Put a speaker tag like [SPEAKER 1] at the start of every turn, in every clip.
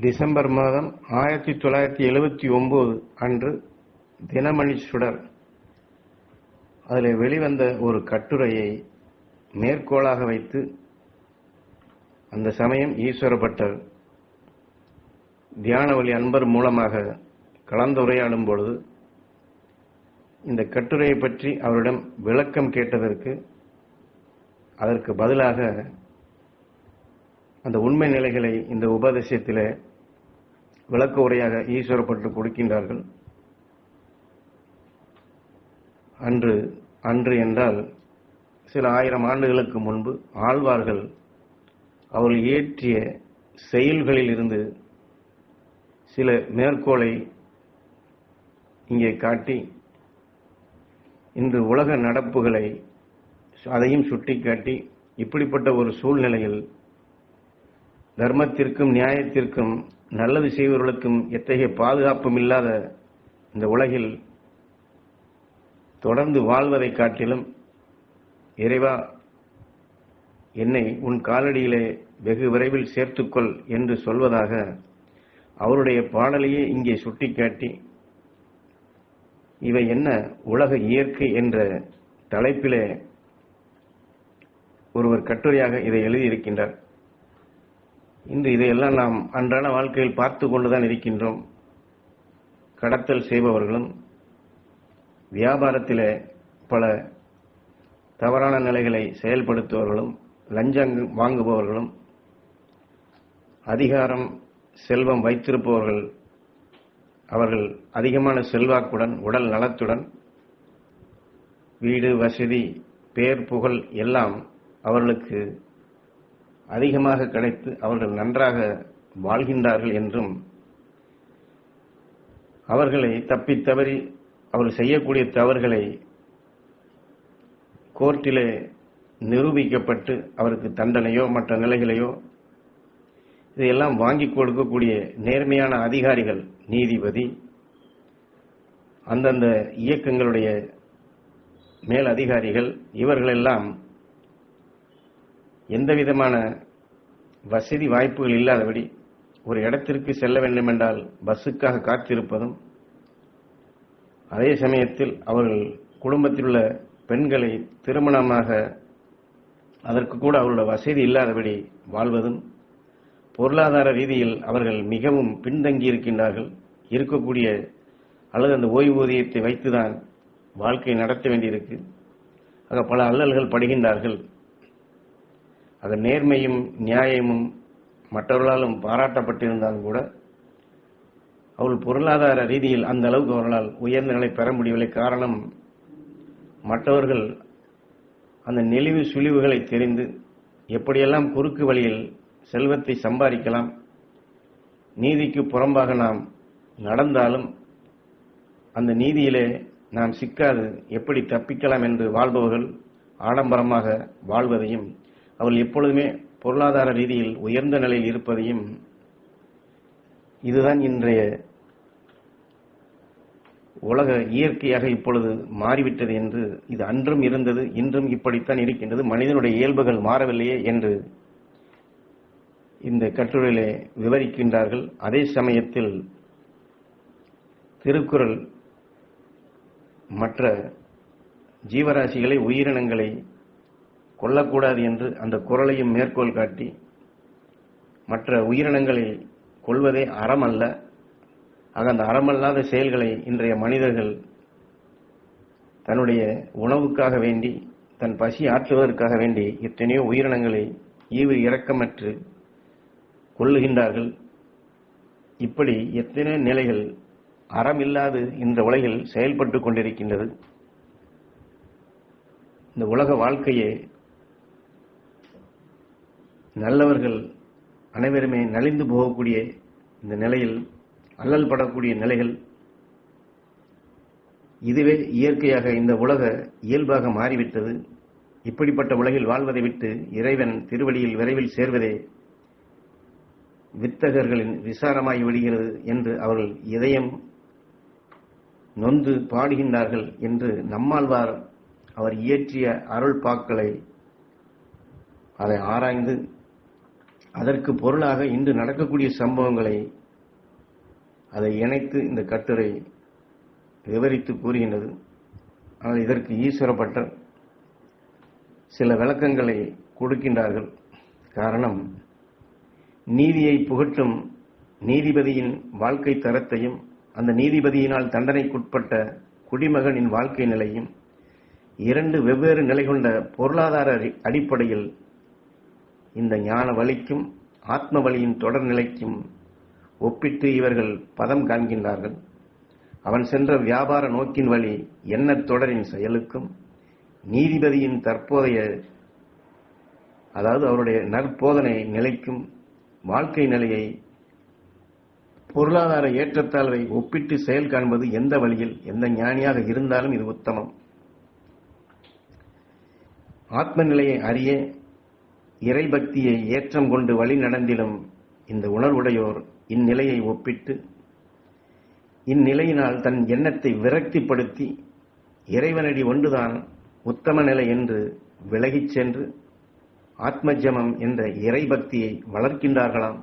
[SPEAKER 1] December மாதம் ஆயிரத்தி தொள்ளாயிரத்தி எழுபத்தி ஒம்பது அன்று தினமணி சுடர். அதில் வெளிவந்த ஒரு கட்டுரையை மேற்கோளாக வைத்து அந்த சமயம் ஈஸ்வரப்பட்டர் தியானவழி அன்பர் மூலமாக கலந்துரையாடும் பொழுது இந்த கட்டுரையை பற்றி அவரிடம் விளக்கம் கேட்டதற்கு அதற்கு பதிலாக அந்த உண்மை நிலைகளை இந்த உபதேசத்தில் விளக்க உரையாக ஈஸ்வரப்பட்டு கொடுக்கின்றார்கள். அன்று அன்று என்றால் சில ஆயிரம் ஆண்டுகளுக்கு முன்பு ஆழ்வார்கள் அவர்கள் இயற்றிய செயல்களில் இருந்து சில மேற்கோளை இங்கே காட்டி இன்று உலக நடப்புகளை அதையும் சுட்டிக்காட்டி இப்படிப்பட்ட ஒரு சூழ்நிலையில் தர்மத்திற்கும் நியாயத்திற்கும் நல்லது செய்வர்களுக்கும் எத்தகைய பாதுகாப்பும் இல்லாத இந்த உலகில் தொடர்ந்து வாழ்வதை காட்டிலும் இறைவா என்னை உன் காலடியிலே வெகு விரைவில் சேர்த்துக்கொள் என்று சொல்வதாக அவருடைய பாடலையே இங்கே சுட்டிக்காட்டி இவை என்ன உலக இயற்கை என்ற தலைப்பிலே ஒருவர் கட்டுரையாக இதை எழுதியிருக்கின்றார். இன்று இதையெல்லாம் நாம் அன்றாட வாழ்க்கையில் பார்த்து கொண்டுதான் இருக்கின்றோம். கடத்தல் செய்பவர்களும் வியாபாரத்தில் பல தவறான நிலைகளை செயல்படுத்துபவர்களும் லஞ்சம் வாங்குபவர்களும் அதிகாரம் செல்வம் வைத்திருப்பவர்கள் அவர்கள் அதிகமான செல்வாக்குடன் உடல் நலத்துடன் வீடு வசதி பேர் புகழ் எல்லாம் அவர்களுக்கு அதிகமாக கிடைத்து அவர்கள் நன்றாக வாழ்கின்றார்கள் என்றும் அவர்களை தப்பி தவறி அவர்கள் செய்யக்கூடிய தவறுகளை கோர்ட்டிலே நிரூபிக்கப்பட்டு அவருக்கு தண்டனையோ மற்ற நிலைகளையோ இதையெல்லாம் வாங்கி கொடுக்கக்கூடிய நேர்மையான அதிகாரிகள் நீதிபதி அந்தந்த இயக்கங்களுடைய மேல் அதிகாரிகள் இவர்களெல்லாம் எந்த விதமான வசதி வாய்ப்புகள் இல்லாதபடி ஒரு இடத்திற்கு செல்ல வேண்டுமென்றால் பஸ்ஸுக்காக காத்திருப்பதும் அதே சமயத்தில் அவர்கள் குடும்பத்தில் உள்ள பெண்களை திருமணமாக அதற்கு கூட அவர்களோட வசதி இல்லாதபடி வாழ்வதும் பொருளாதார ரீதியில் அவர்கள் மிகவும் பின்தங்கி இருக்கின்றார்கள். இருக்கக்கூடிய அல்லது அந்த ஓய்வூதியத்தை வைத்துதான் வாழ்க்கை நடத்த வேண்டியிருக்கு. ஆக பல அல்லல்கள் படுகின்றார்கள். அது நேர்மையும் நியாயமும் மற்றவர்களாலும் பாராட்டப்பட்டிருந்தாலும் கூட அவள் பொருளாதார ரீதியில் அந்த அளவுக்கு அவர்களால் உயர்ந்த நிலை பெற முடியவில்லை. காரணம் மற்றவர்கள் அந்த நெளிவு சுழிவுகளை தெரிந்து எப்படியெல்லாம் குறுக்கு வழியில் செல்வத்தை சம்பாதிக்கலாம் நீதிக்கு புறம்பாக நாம் நடந்தாலும் அந்த நீதியிலே நாம் சிக்காது. எப்படி தப்பிக்கலாம் என்று வாழ்பவர்கள் ஆடம்பரமாக வாழ்வதையும் அவர்கள் எப்பொழுதுமே பொருளாதார ரீதியில் உயர்ந்த நிலையில் இருப்பதையும் இதுதான் இன்றைய உலக இயற்கையாக இப்பொழுது மாறிவிட்டது என்று இது அன்றும் இருந்தது இன்றும் இப்படித்தான் இருக்கின்றது. மனிதனுடைய இயல்புகள் மாறவில்லையே என்று இந்த கட்டுரையிலே விவரிக்கின்றார்கள். அதே சமயத்தில் திருக்குறள் மற்ற ஜீவராசிகளை உயிரினங்களை கொல்லக்கூடாது என்று அந்த குரலையும் மேற்கோள் காட்டி மற்ற உயிரினங்களை கொள்வதே அறம் அல்ல ஆக அந்த அறமல்லாத செயல்களை இன்றைய மனிதர்கள் தன்னுடைய உணவுக்காக வேண்டி தன் பசி ஆற்றுவதற்காக வேண்டி எத்தனையோ உயிரினங்களை ஈவு இரக்கமற்று கொள்ளுகின்றார்கள் இப்படி எத்தனையோ நிலைகள் அறமில்லாது இந்த உலகில் செயல்பட்டு கொண்டிருக்கின்றது. இந்த உலக வாழ்க்கையே நல்லவர்கள் அனைவருமே நலிந்து போகக்கூடிய இந்த நிலையில் அல்லல் படக்கூடிய நிலைகள் இதுவே இயற்கையாக இந்த உலக இயல்பாக மாறிவிட்டது. இப்படிப்பட்ட உலகில் வாழ்வதை விட்டு இறைவன் திருவடியில் விரைவில் சேர்வதே வித்தகர்களின் விசாரமாகி விடுகிறது என்று அவர்கள் இதயம் நொந்து பாடுகின்றார்கள் என்று நம்மாழ்வார் அவர் இயற்றிய அருள் பாக்களை அதை ஆராய்ந்து அதற்கு பொருளாக இன்று நடக்கக்கூடிய சம்பவங்களை அதை இணைத்து இந்த கட்டுரை விவரித்து கூறுகின்றது. ஆனால் இதற்கு ஈஸ்வரப்பட்டர் சில விளக்கங்களை கொடுக்கின்றார்கள். காரணம் நீதியை புகட்டும் நீதிபதியின் வாழ்க்கை தரத்தையும் அந்த நீதிபதியினால் தண்டனைக்குட்பட்ட குடிமகனின் வாழ்க்கை நிலையும் இரண்டு வெவ்வேறு நிலை கொண்ட பொருளாதார அடிப்படையில் இந்த ஞான வழிக்கும் ஆத்ம வழியின் தொடர் நிலைக்கும் ஒப்பிட்டு இவர்கள் பதம் காண்கின்றார்கள். அவன் சென்ற வியாபார நோக்கின் வழி என்ன தொடரின் செயலுக்கும் நீதிபதியின் தற்போதைய அதாவது அவருடைய நற்போதனை நிலைக்கும் வாழ்க்கை நிலையை பொருளாதார ஏற்றத்தாழ்வை ஒப்பிட்டு செயல் காண்பது எந்த வழியில் எந்த ஞானியாக இருந்தாலும் இது உத்தமம். ஆத்ம நிலையை அறிய இறைபக்தியை ஏற்றம் கொண்டு வழி நடந்திடும் இந்த உணர்வுடையோர் இந்நிலையை ஒப்பிட்டு இந்நிலையினால் தன் எண்ணத்தை விரக்திப்படுத்தி இறைவனடி ஒன்றுதான் உத்தம நிலை என்று விலகிச் சென்று ஆத்மஜமம் என்ற இறைபக்தியை வளர்க்கின்றார்களாம்.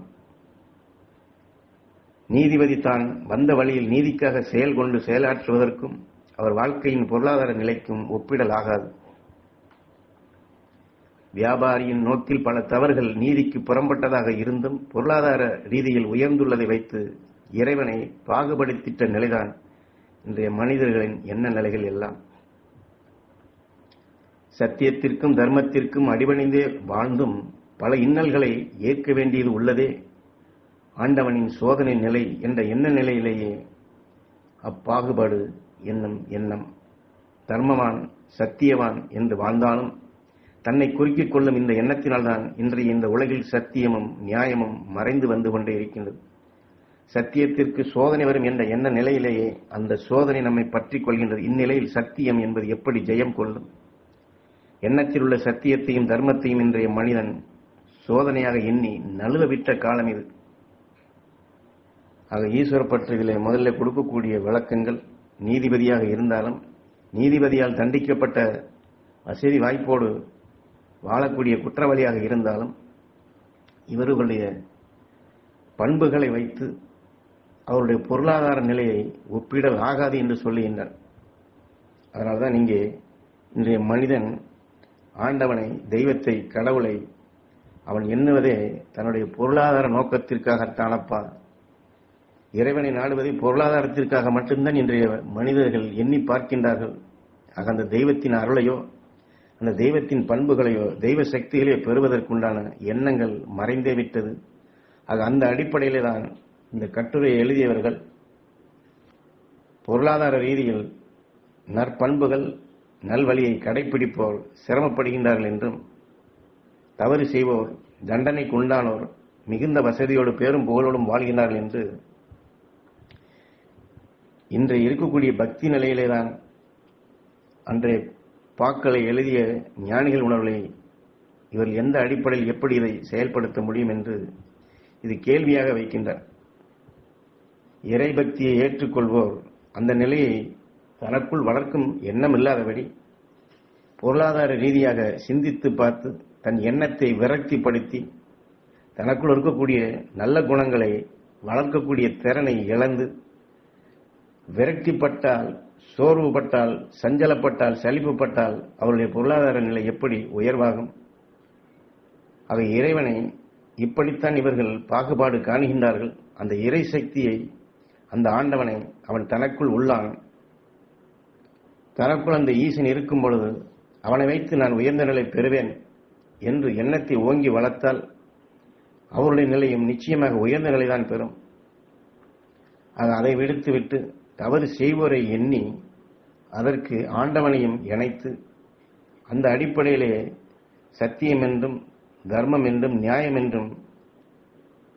[SPEAKER 1] நீதிபதி தான் வந்த வழியில் நீதிக்காக செயல் கொண்டு செயலாற்றுவதற்கும் அவர் வாழ்க்கையின் பொருளாதார நிலைக்கும் ஒப்பிடலாகாது. வியாபாரியின் நோக்கில் பல தவறுகள் நீதிக்கு புறம்பட்டதாக இருந்தும் பொருளாதார ரீதியில் உயர்ந்துள்ளதை வைத்து இறைவனை பாகுபடுத்திட்ட நிலைதான் இன்றைய மனிதர்களின் எண்ண நிலைகள் எல்லாம். சத்தியத்திற்கும் தர்மத்திற்கும் அடிபணிந்தே வாழ்ந்தும் பல இன்னல்களை ஏற்க வேண்டியது உள்ளதே. ஆண்டவனின் சோதனை நிலை என்ற எண்ண நிலையிலேயே அப்பாகுபாடு என்னும் எண்ணம். தர்மவான் சத்தியவான் என்று வாழ்ந்தாலும் தன்னை குறுக்கிக் கொள்ளும் இந்த எண்ணத்தினால்தான் இன்றைய இந்த உலகில் சத்தியமும் நியாயமும் மறைந்து வந்து கொண்டே இருக்கின்றது. சத்தியத்திற்கு சோதனை வரும் என்ற எண்ண நிலையிலேயே அந்த சோதனை நம்மை பற்றி கொள்கின்றது. இந்நிலையில் சத்தியம் என்பது எப்படி ஜெயம் கொள்ளும்? எண்ணத்தில் உள்ள சத்தியத்தையும் தர்மத்தையும் இன்றைய மனிதன் சோதனையாக எண்ணி நழுவ விட்ட காலம் இது. ஆக ஈஸ்வர பற்றிகளை முதல்ல கொடுக்கக்கூடிய விளக்கங்கள் நீதிபதியாக இருந்தாலும் நீதிபதியால் தண்டிக்கப்பட்ட வசதி வாய்ப்போடு வாழக்கூடிய குற்றவாளியாக இருந்தாலும் இவர்களுடைய பண்புகளை வைத்து அவருடைய பொருளாதார நிலையை ஒப்பிடல் ஆகாது என்று சொல்லுகின்றார். அதனால்தான் இங்கே இன்றைய மனிதன் ஆண்டவனை தெய்வத்தை கடவுளை அவன் எண்ணுவதே தன்னுடைய பொருளாதார நோக்கத்திற்காகத்தானப்பா இறைவனை நாடுவதை பொருளாதாரத்திற்காக மட்டும்தான் இன்றைய மனிதர்கள் எண்ணி பார்க்கின்றார்கள். ஆக அந்த தெய்வத்தின் அருளையோ அந்த தெய்வத்தின் பண்புகளையோ தெய்வ சக்திகளையோ பெறுவதற்குண்டான எண்ணங்கள் மறைந்தே விட்டது. ஆக அந்த அடிப்படையிலே தான் இந்த கட்டுரையை எழுதியவர்கள் பொருளாதார ரீதியில் நற்பண்புகள் நல்வழியை கடைபிடிப்போர் சிரமப்படுகின்றார்கள் என்றும் தவறு செய்வோர் தண்டனைக்கு உண்டானோர் மிகுந்த வசதியோடு பேரும் புகழோடும் வாழ்கின்றார்கள் என்று இன்றைய இருக்கக்கூடிய பக்தி நிலையிலே தான் அன்றைய பாக்களை எழுதிய ஞானிகள் உணர்வுகளை இவர் எந்த அடிப்படையில் எப்படி இதை செயல்படுத்த முடியும் என்று இது கேள்வியாக வைக்கின்றார் இறைபக்தியை ஏற்றுக்கொள்வோர் அந்த நிலையை தனக்குள் வளர்க்கும் எண்ணம் இல்லாதபடி பொருளாதார ரீதியாக சிந்தித்து பார்த்து தன் எண்ணத்தை விரக்திப்படுத்தி தனக்குள் இருக்கக்கூடிய நல்ல குணங்களை வளர்க்கக்கூடிய திறனை இழந்து விரக்திப்பட்டால் சோர்வுபட்டால் சஞ்சலப்பட்டால் சலிப்புப்பட்டால் அவருடைய பொருளாதார நிலை எப்படி உயர்வாகும்? அவை இறைவனை இப்படித்தான் இவர்கள் பாகுபாடு காணுகின்றார்கள். அந்த இறை சக்தியை அந்த ஆண்டவனை அவன் தனக்குள் உள்ளான். தனக்குள் அந்த ஈசன் இருக்கும் பொழுது அவனை வைத்து நான் உயர்ந்த நிலை பெறுவேன் என்று எண்ணத்தை ஓங்கி வளர்த்தால் அவருடைய நிலையும் நிச்சயமாக உயர்ந்த நிலைதான் பெறும். அது அதை விடுத்துவிட்டு தவறு செய்வோரை எண்ணி அதற்கு ஆண்டவனையும் இணைத்து அந்த அடிப்படையிலே சத்தியம் என்றும் தர்மம் என்றும் நியாயம் என்றும்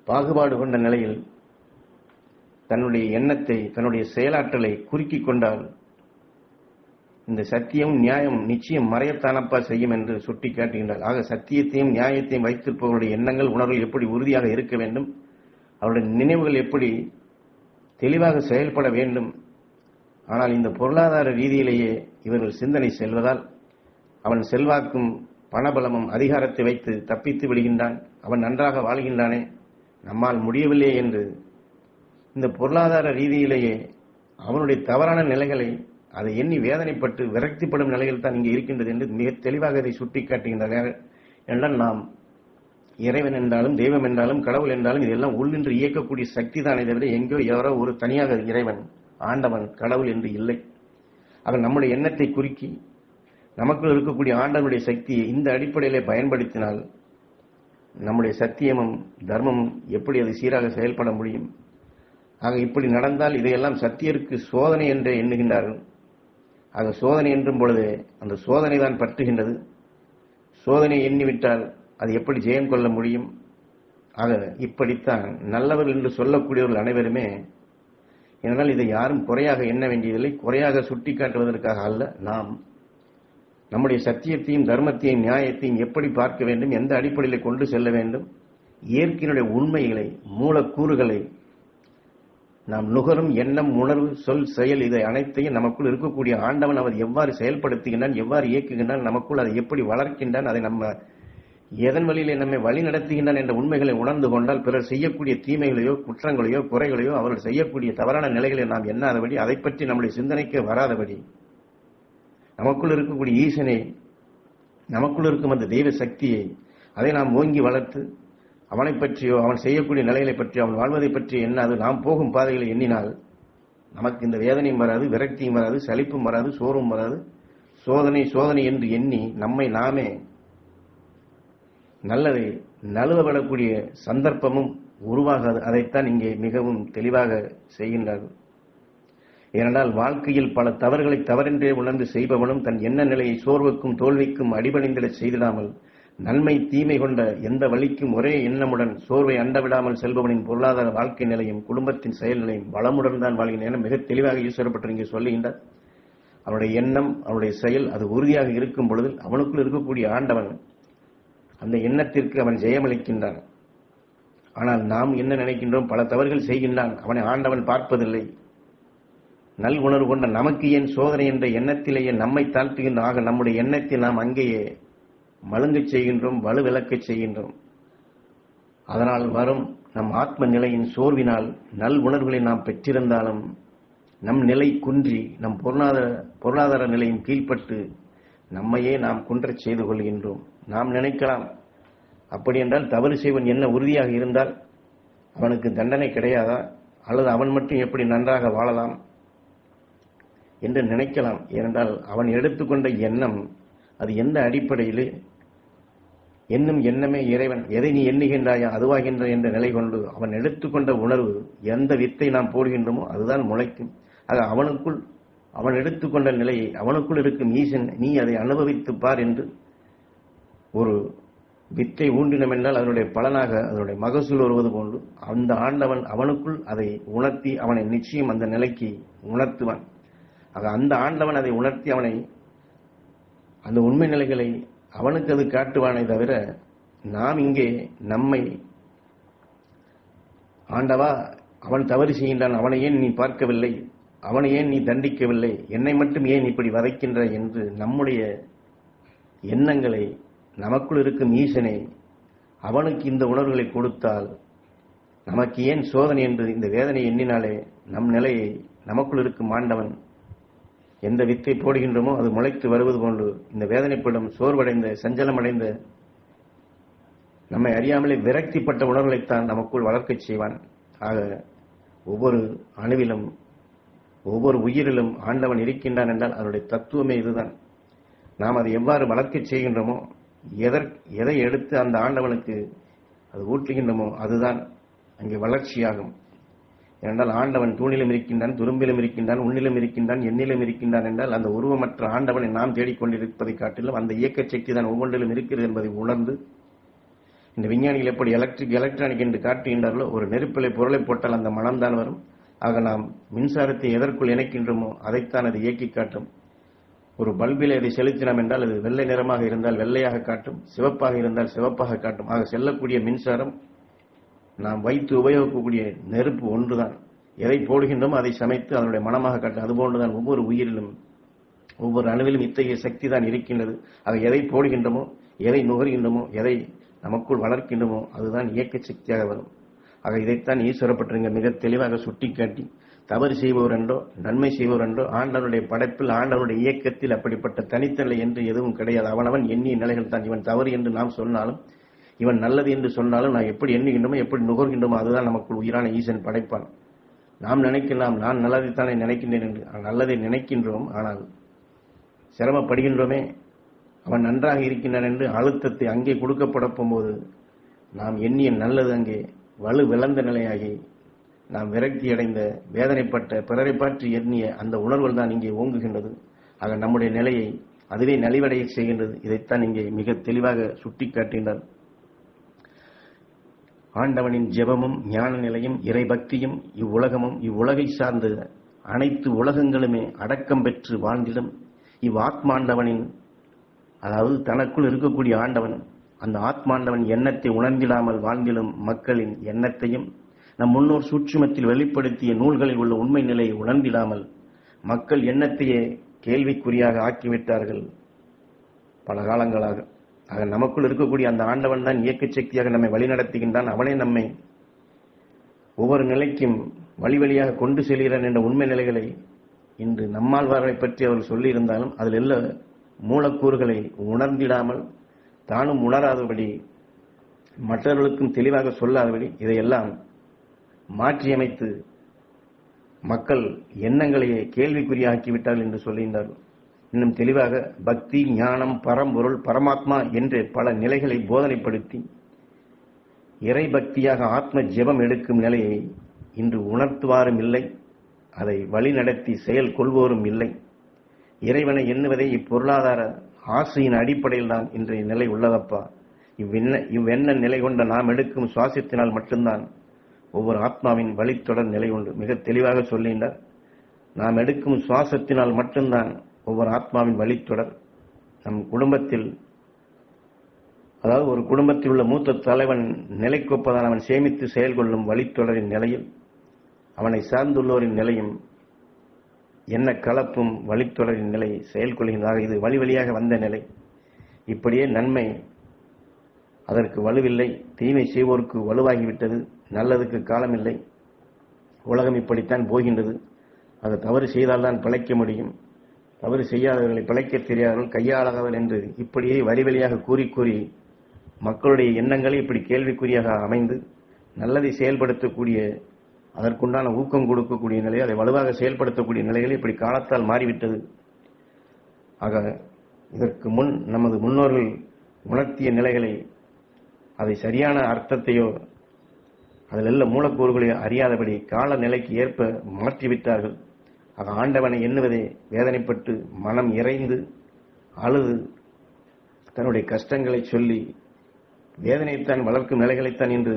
[SPEAKER 1] பாகுபாடு கொண்ட நிலையில் தன்னுடைய எண்ணத்தை தன்னுடைய செயலாற்றலை குறுக்கிக் கொண்டால் இந்த சத்தியம் நியாயம் நிச்சயம் மறையத்தானப்பா செய்யும் என்று சுட்டி காட்டுகின்றார் ஆக சத்தியத்தையும் நியாயத்தையும் வைத்திருப்பவருடைய எண்ணங்கள் உணர்வுகள் எப்படி உறுதியாக இருக்க வேண்டும்? அவருடைய நினைவுகள் எப்படி தெளிவாக செயல்பட வேண்டும். ஆனால் இந்த பொருளாதார ரீதியிலேயே இவர்கள் சிந்தனை செல்வதால் அவன் செல்வாக்கும் பணபலமும் அதிகாரத்தை வைத்து தப்பித்து விடுகின்றான். அவன் நன்றாக வாழ்கின்றானே. நம்மால் முடியவில்லை என்று. இந்த பொருளாதார ரீதியிலேயே அவனுடைய தவறான நிலைகளை அதை எண்ணி வேதனைப்பட்டு விரக்திப்படும் நிலையில் தான் இங்கே இருக்கின்றது என்று மிக தெளிவாக இதை சுட்டிக்காட்டுகின்றனர் என்றால் நாம் இறைவன் என்றாலும் தெய்வம் என்றாலும் கடவுள் என்றாலும் இதெல்லாம் உள்ளின்று இயக்கக்கூடிய சக்தி தானே தவிர எங்கேயோ யாரோ ஒரு தனியாக இறைவன் ஆண்டவன் கடவுள் என்று இல்லை. அவன் நம்முடைய எண்ணத்தை குறுக்கி நமக்குள் இருக்கக்கூடிய ஆண்டவனுடைய சக்தியை இந்த அடிப்படையிலே பயன்படுத்தினால் நம்முடைய சத்தியமும் தர்மமும் எப்படி அது சீராக செயல்பட முடியும்? ஆக இப்படி நடந்தால் இதையெல்லாம் சத்தியருக்கு சோதனை என்றே எண்ணுகின்றார்கள். ஆக சோதனை என்றும் பொழுது அந்த சோதனை தான் பற்றுகின்றது. சோதனை எண்ணிவிட்டால் அது எப்படி ஜெயம் கொள்ள முடியும்? ஆக இப்படித்தான் நல்லவர்கள் என்று சொல்லக்கூடியவர்கள் அனைவருமே ஏனென்றால் இதை யாரும் குறையாக எண்ண வேண்டியதில்லை. குறையாக சுட்டிக்காட்டுவதற்காக அல்ல நாம் நம்முடைய சத்தியத்தையும் தர்மத்தையும் நியாயத்தையும் எப்படி பார்க்க வேண்டும் எந்த அடிப்படையில் கொண்டு செல்ல வேண்டும் இயற்கையினுடைய உண்மைகளை மூலக்கூறுகளை நாம் நுகரும் எண்ணம் உணர்வு சொல் செயல் இதை அனைத்தையும் நமக்குள் இருக்கக்கூடிய ஆண்டவன் அவர் எவ்வாறு செயல்படுத்துகின்றான் எவ்வாறு இயக்குகின்றான் நமக்குள் அதை எப்படி வளர்க்கின்றான் அதை நம்ம எதன் வழியிலே நம்மை வழி நடத்துகின்றான் என்ற உண்மைகளை உணர்ந்து கொண்டால் பிறர் செய்யக்கூடிய தீமைகளையோ குற்றங்களையோ குறைகளையோ அவர்கள் செய்யக்கூடிய தவறான நிலைகளை நாம் எண்ணாதபடி அதை பற்றி நம்முடைய சிந்தனைக்கு வராதபடி நமக்குள் இருக்கக்கூடிய ஈசனை நமக்குள் இருக்கும் அந்த தெய்வ சக்தியை அதை நாம் ஓங்கி வளர்த்து அவனை பற்றியோ அவன் செய்யக்கூடிய நிலைகளை பற்றியோ அவன் வாழ்வதை பற்றி எண்ணாது நாம் போகும் பாதைகளை எண்ணினால் நமக்கு இந்த வேதனையும் வராது விரக்தியும் வராது சலிப்பும் வராது சோறும் வராது. சோதனை சோதனை என்று எண்ணி நம்மை நாமே நல்லதை நழுவப்படக்கூடிய சந்தர்ப்பமும் உருவாகாது. அதைத்தான் இங்கே மிகவும் தெளிவாக செய்கின்றார்கள். ஏனென்றால் வாழ்க்கையில் பல தவறுகளை தவறென்றே உணர்ந்து செய்பவனும் தன் எண்ண நிலையை சோர்வுக்கும் தோல்விக்கும் அடிபணிந்திட செய்திடாமல் நன்மை தீமை கொண்ட எந்த வழிக்கும் ஒரே எண்ணமுடன் சோர்வை அண்டவிடாமல் செல்பவனின் பொருளாதார வாழ்க்கை நிலையும் குடும்பத்தின் செயல்நிலையும் வளமுடன் தான் வாழ்கின்றன என மிக தெளிவாக ஈஸ்வரப்பட்டு இங்கே சொல்லுகின்றார். அவனுடைய எண்ணம் அவனுடைய செயல் அது உறுதியாக இருக்கும் பொழுது அவனுக்குள் இருக்கக்கூடிய ஆண்டவன் அந்த எண்ணத்திற்கு அவன் ஜெயமளிக்கின்றான். ஆனால் நாம் என்ன நினைக்கின்றோம்? பல தவறுகள் செய்கின்றான். அவனை ஆண்டவன் பார்ப்பதில்லை. நல் உணர்வு கொண்ட நமக்கு ஏன் சோதனை என்ற எண்ணத்திலேயே நம்மை தாழ்த்துகின்ற ஆக நம்முடைய எண்ணத்தை நாம் அங்கேயே மழுங்கச் செய்கின்றோம் வலுவிளக்கச் செய்கின்றோம். அதனால் வரும் நம் ஆத்ம நிலையின் சோர்வினால் நல் உணர்வுகளை நாம் பெற்றிருந்தாலும் நம் நிலை குன்றி நம் பொருளாதார பொருளாதார நிலையின் கீழ்ப்பட்டு நம்மையே நாம் குன்றச் செய்து கொள்கின்றோம். நாம் நினைக்கலாம். அப்படி என்றால் தவறு செய்வன் என்ன உறுதியாக இருந்தால் அவனுக்கு தண்டனை கிடையாதா? அல்லது அவன் மட்டும் எப்படி நன்றாக வாழலாம் என்று நினைக்கலாம். ஏனென்றால் அவன் எடுத்துக்கொண்ட எண்ணம் அது எந்த அடிப்படையில் என்னும் எண்ணமே இறைவன் எதை நீ எண்ணுகின்றாயா அதுவாகின்ற என்ற நிலை கொண்டு அவன் எடுத்துக்கொண்ட உணர்வு எந்த வித்தை நாம் போடுகின்றோமோ அதுதான் முளைக்கும். ஆக அவனுக்குள் அவன் எடுத்துக்கொண்ட நிலையை அவனுக்குள் இருக்கும் ஈசன் நீ அதை அனுபவித்து பார் என்று ஒரு வித்தை ஊன்றினம் என்றால் அதனுடைய பலனாக அதனுடைய மகசூல் வருவது போன்று அந்த ஆண்டவன் அவனுக்குள் அதை உணர்த்தி அவனை நிச்சயம் அந்த நிலைக்கு உணர்த்துவான். ஆக அந்த ஆண்டவன் அதை உணர்த்தி அவனை அந்த உண்மை நிலைகளை அவனுக்கு அது காட்டுவானே தவிர நாம் இங்கே நம்மை ஆண்டவா அவன் தவறு செய்கின்றான் அவனை ஏன் நீ பார்க்கவில்லை அவனை ஏன் நீ தண்டிக்கவில்லை என்னை மட்டும் ஏன் இப்படி வதைக்கின்ற என்று நம்முடைய எண்ணங்களை நமக்குள் இருக்கும் ஈசனை அவனுக்கு இந்த உணர்வுகளை கொடுத்தால் நமக்கு ஏன் சோதனை என்று இந்த வேதனை எண்ணினாலே நம் நிலையை நமக்குள் இருக்கும் ஆண்டவன் எந்த வித்தை போடுகின்றோமோ அது முளைத்து வருவது போன்று இந்த வேதனைப்படும் சோர்வடைந்த சஞ்சலமடைந்த நம்மை அறியாமலே விரக்திப்பட்ட உணர்வுகளைத்தான் நமக்குள் வளர்க்கச் செய்வான். ஆக ஒவ்வொரு அணுவிலும் ஒவ்வொரு உயிரிலும் ஆண்டவன் இருக்கின்றான் என்றால் அதனுடைய தத்துவமே இதுதான். நாம் அதை எவ்வாறு வளர்க்கச் செய்கின்றோமோ எதற் எதை எடுத்து அந்த ஆண்டவனுக்கு அது ஊற்றுகின்றமோ அதுதான் அங்கே வளர்ச்சியாகும். ஏனென்றால் ஆண்டவன் தூணிலும் இருக்கின்றான் துரும்பிலும் இருக்கின்றான் உன்னிலும் இருக்கின்றான் எண்ணிலும் இருக்கின்றான் என்றால் அந்த உருவமற்ற ஆண்டவனை நாம் தேடிக்கொண்டிருப்பதை காட்டிலும் அந்த இயக்க சக்தி தான் ஒவ்வொன்றிலும் இருக்கிறது என்பதை உணர்ந்து இந்த விஞ்ஞானிகள் எப்படி எலக்ட்ரிக் எலக்ட்ரானிக் என்று காட்டுகின்றார்களோ ஒரு நெருப்பிலை பொருளை போட்டால் அந்த மனம்தான் வரும். ஆக நாம் மின்சாரத்தை எதற்குள் இணைக்கின்றோமோ அதைத்தான் அது இயக்கி காட்டும். ஒரு பல்பில் அதை செலுத்தினோம் என்றால் அது வெள்ளை நிறமாக இருந்தால் வெள்ளையாக காட்டும் சிவப்பாக இருந்தால் சிவப்பாக காட்டும். ஆக செல்லக்கூடிய மின்சாரம் நாம் வைத்து உபயோகிக்கக்கூடிய நெருப்பு ஒன்றுதான். எதை போடுகின்றோம் அதை சமைத்து அதனுடைய மனமாக காட்டும் அதுபோன்றுதான் ஒவ்வொரு உயிரிலும் ஒவ்வொரு அணுவிலும் இத்தகைய சக்தி தான் இருக்கின்றது. அதை எதை போடுகின்றமோ எதை நுகர்கின்றமோ எதை நமக்குள் வளர்க்கின்றமோ அதுதான் இயக்க சக்தியாக வரும். ஆக இதைத்தான் ஈஸ்வரப்பட்டிருங்க மிக தெளிவாக சுட்டிக்காட்டி தவறு செய்பவர் என்றோ நன்மை செய்பவர் என்றோ ஆண்டவருடைய படைப்பில் ஆண்டவனுடைய இயக்கத்தில் அப்படிப்பட்ட தனித்தலை என்று எதுவும் கிடையாது. அவனவன் எண்ணிய நிலைகள் தான். இவன் தவறு என்று நாம் சொன்னாலும் இவன் நல்லது என்று சொன்னாலும் நான் எப்படி எண்ணுகின்றோமோ எப்படி நுகர்கின்றோமோ அதுதான் நமக்குள் உயிரான ஈசன் படைப்பான். நாம் நினைக்கலாம் நான் நல்லதைத்தானே நினைக்கின்றேன் என்று. நல்லதை நினைக்கின்றோம் ஆனால் சிரமப்படுகின்றோமே. அவன் நன்றாக இருக்கின்றான் என்று அழுத்தத்தை அங்கே கொடுக்கப்பட போகும்போது நாம் எண்ணிய நல்லது அங்கே வலு விளந்த நிலையாகி நாம் விரக்தி அடைந்த வேதனைப்பட்ட பிறரை பற்றி எண்ணிய அந்த உணர்வுகள் தான் இங்கே ஓங்குகின்றது. ஆக நம்முடைய நிலையை அதுவே நலிவடைய செய்கின்றது. இதைத்தான் இங்கே மிக தெளிவாக சுட்டிக்காட்டினார் ஆண்டவனின் ஜெபமும் ஞான நிலையும் இறைபக்தியும் இவ்வுலகமும் இவ்வுலகை சார்ந்த அனைத்து உலகங்களுமே அடக்கம் பெற்று வாழ்ந்திடும். இவ்வாத்மாண்டவனின் அதாவது தனக்குள் இருக்கக்கூடிய ஆண்டவன் அந்த ஆத்மாண்டவன் எண்ணத்தை உணர்ந்திடாமல் வாழ்ந்திடும் மக்களின் எண்ணத்தையும் நம் முன்னோர் சூட்சுமத்தில் வெளிப்படுத்திய நூல்களில் உள்ள உண்மை நிலையை உணர்ந்திடாமல் மக்கள் எண்ணத்தையே கேள்விக்குறியாக ஆக்கிவிட்டார்கள். பல காலங்களாக. ஆக நமக்குள் இருக்கக்கூடிய அந்த ஆண்டவன் தான் இயக்க சக்தியாக நம்மை வழிநடத்துகின்றான். அவனே நம்மை ஒவ்வொரு நிலைக்கும் வழி வழியாக கொண்டு செல்கிறான் என்ற உண்மை நிலைகளை இன்று நம்மாழ்வார்களை பற்றி அவர் சொல்லியிருந்தாலும் அதில் எல்லா மூலக்கூறுகளை உணர்ந்திடாமல் தானும் உணராதபடி மற்றவர்களுக்கும் தெளிவாக சொல்லாதபடி இதையெல்லாம் மாற்றியமைத்து மக்கள் எண்ணங்களையே கேள்விக்குறியாக்கிவிட்டார்கள் என்று சொல்லுகின்றார்கள் இன்னும் தெளிவாக பக்தி ஞானம் பரம்பொருள் பரமாத்மா என்று பல நிலைகளை போதனைப்படுத்தி இறை பக்தியாக ஆத்ம ஜெபம் எடுக்கும் நிலையை இன்று உணர்த்துவாரும் இல்லை. அதை வழிநடத்தி செயல் கொள்வோரும் இல்லை. இறைவனை எண்ணுவதே இப்பொருளாதார ஆசையின் அடிப்படையில் தான் இன்றைய நிலை உள்ளதப்பா. இவ்வெண்ண இவ்வெண்ண நிலை கொண்ட நாம் எடுக்கும் சுவாசத்தினால் மட்டும்தான் ஒவ்வொரு ஆத்மாவின் வழித்தொடர் நிலை உண்டு. மிக தெளிவாக சொல்லுகின்றார் நாம் எடுக்கும் சுவாசத்தினால் மட்டும்தான் ஒவ்வொரு ஆத்மாவின் வழித்தொடர். நம் குடும்பத்தில் அதாவது ஒரு குடும்பத்தில் உள்ள மூத்த தலைவன் நிலைக்கொப்பதால் அவன் சேமித்து செயல்கொள்ளும் வழித்தொடரின் நிலையில் அவனை சார்ந்துள்ளோரின் நிலையும் என்ன கலப்பும் வழித்தொடரின் நிலை செயல்கொள்கின்றாக இது வழி வழியாக வந்த நிலை. இப்படியே நன்மை அதற்கு வலுவில்லை. தீமை செய்வோருக்கு வலுவாகிவிட்டது. நல்லதுக்கு காலமில்லை. உலகம் இப்படித்தான் போகின்றது. அதை தவறு செய்தால்தான் பிழைக்க முடியும். தவறு செய்யாதவர்களை பிழைக்க தெரியாதவர்கள் கையாளாதவர் என்று இப்படியே வரி வழியாக கூறி கூறி மக்களுடைய எண்ணங்களை இப்படி கேள்விக்குறியாக அமைந்து நல்லதை செயல்படுத்தக்கூடிய அதற்குண்டான ஊக்கம் கொடுக்கக்கூடிய நிலை அதை வலுவாக செயல்படுத்தக்கூடிய நிலைகள் இப்படி காலத்தால் மாறிவிட்டது. ஆக இதற்கு முன் நமது முன்னோர்கள் உணர்த்திய நிலைகளை அதை சரியான அர்த்தத்தையோ அதில் உள்ள மூலக்கூறுகளை அறியாதபடி கால நிலைக்கு ஏற்ப மாற்றிவிட்டார்கள். ஆக ஆண்டவனை எண்ணுவதே வேதனைப்பட்டு மனம் இறைந்து அழுது தன்னுடைய கஷ்டங்களை சொல்லி வேதனைத்தான் வளர்க்கும் நிலைகளைத்தான் இன்று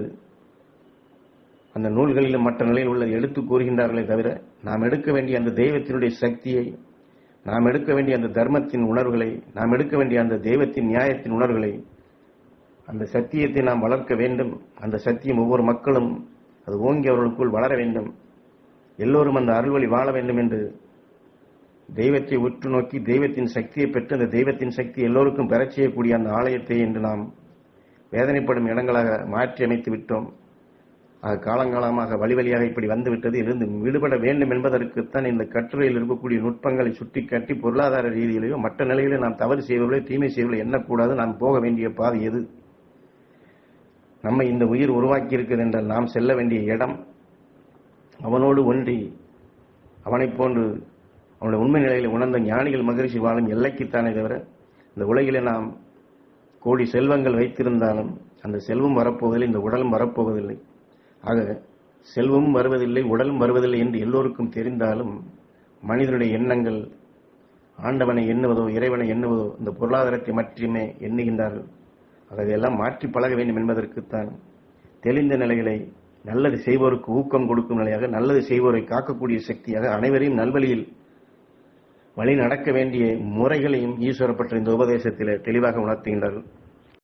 [SPEAKER 1] அந்த நூல்களிலும் மற்ற நிலையில் உள்ள எடுத்து கூறுகின்றார்களே தவிர நாம் எடுக்க வேண்டிய அந்த தெய்வத்தினுடைய சக்தியை நாம் எடுக்க வேண்டிய அந்த தர்மத்தின் உணர்வுகளை நாம் எடுக்க வேண்டிய அந்த தெய்வத்தின் நியாயத்தின் உணர்வுகளை அந்த சத்தியத்தை நாம் வளர்க்க வேண்டும். அந்த சத்தியம் ஒவ்வொரு மக்களும் அது ஓங்கி அவர்களுக்குள் வளர வேண்டும். எல்லோரும் அந்த அருள்வழி வாழ வேண்டும் என்று தெய்வத்தை உற்று நோக்கி தெய்வத்தின் சக்தியை பெற்று அந்த தெய்வத்தின் சக்தி எல்லோருக்கும் பெறச் செய்யக்கூடிய அந்த ஆலயத்தை என்று நாம் வேதனைப்படும் இடங்களாக மாற்றி அமைத்து விட்டோம். அது காலங்காலமாக வழி வழியாக இப்படி வந்துவிட்டது. இருந்து விடுபட வேண்டும் என்பதற்குத்தான் இந்த கட்டுரையில் இருக்கக்கூடிய நுட்பங்களை சுட்டிக்காட்டி பொருளாதார ரீதியிலேயோ மற்ற நிலையிலே நாம் தவறு செய்வர்களோ தீமை செய்வர்களோ எண்ணக்கூடாது. நாம் போக வேண்டிய பாதை எது? நம்மை இந்த உயிர் உருவாக்கி இருக்கிறது என்றால் நாம் செல்ல வேண்டிய இடம் அவனோடு ஒன்றி அவனைப் போன்று அவனுடைய உண்மை நிலையில் உணர்ந்த ஞானிகள் மகிழ்ச்சி வாழும் எல்லைக்குத்தானே தவிர இந்த உலகிலே நாம் கோடி செல்வங்கள் வைத்திருந்தாலும் அந்த செல்வம் வரப்போவதில்லை இந்த உடலும் வரப்போவதில்லை. ஆக செல்வமும் வருவதில்லை உடலும் வருவதில்லை என்று எல்லோருக்கும் தெரிந்தாலும் மனிதனுடைய எண்ணங்கள் ஆண்டவனை எண்ணுவதோ இறைவனை எண்ணுவதோ இந்த பொருளாதாரத்தை மட்டுமே எண்ணுகின்றார்கள். அதையெல்லாம் மாற்றி பழக வேண்டும் என்பதற்குத்தான் தெளிந்த நிலைகளை நல்லது செய்வோருக்கு ஊக்கம் கொடுக்கும் நிலையாக நல்லது செய்வோரை காக்கக்கூடிய சக்தியாக அனைவரையும் நல்வழியில் வழி நடக்க வேண்டிய முறைகளையும் ஈஸ்வரப்பட்ட இந்த உபதேசத்தில் தெளிவாக உணர்த்துகின்றார்கள்.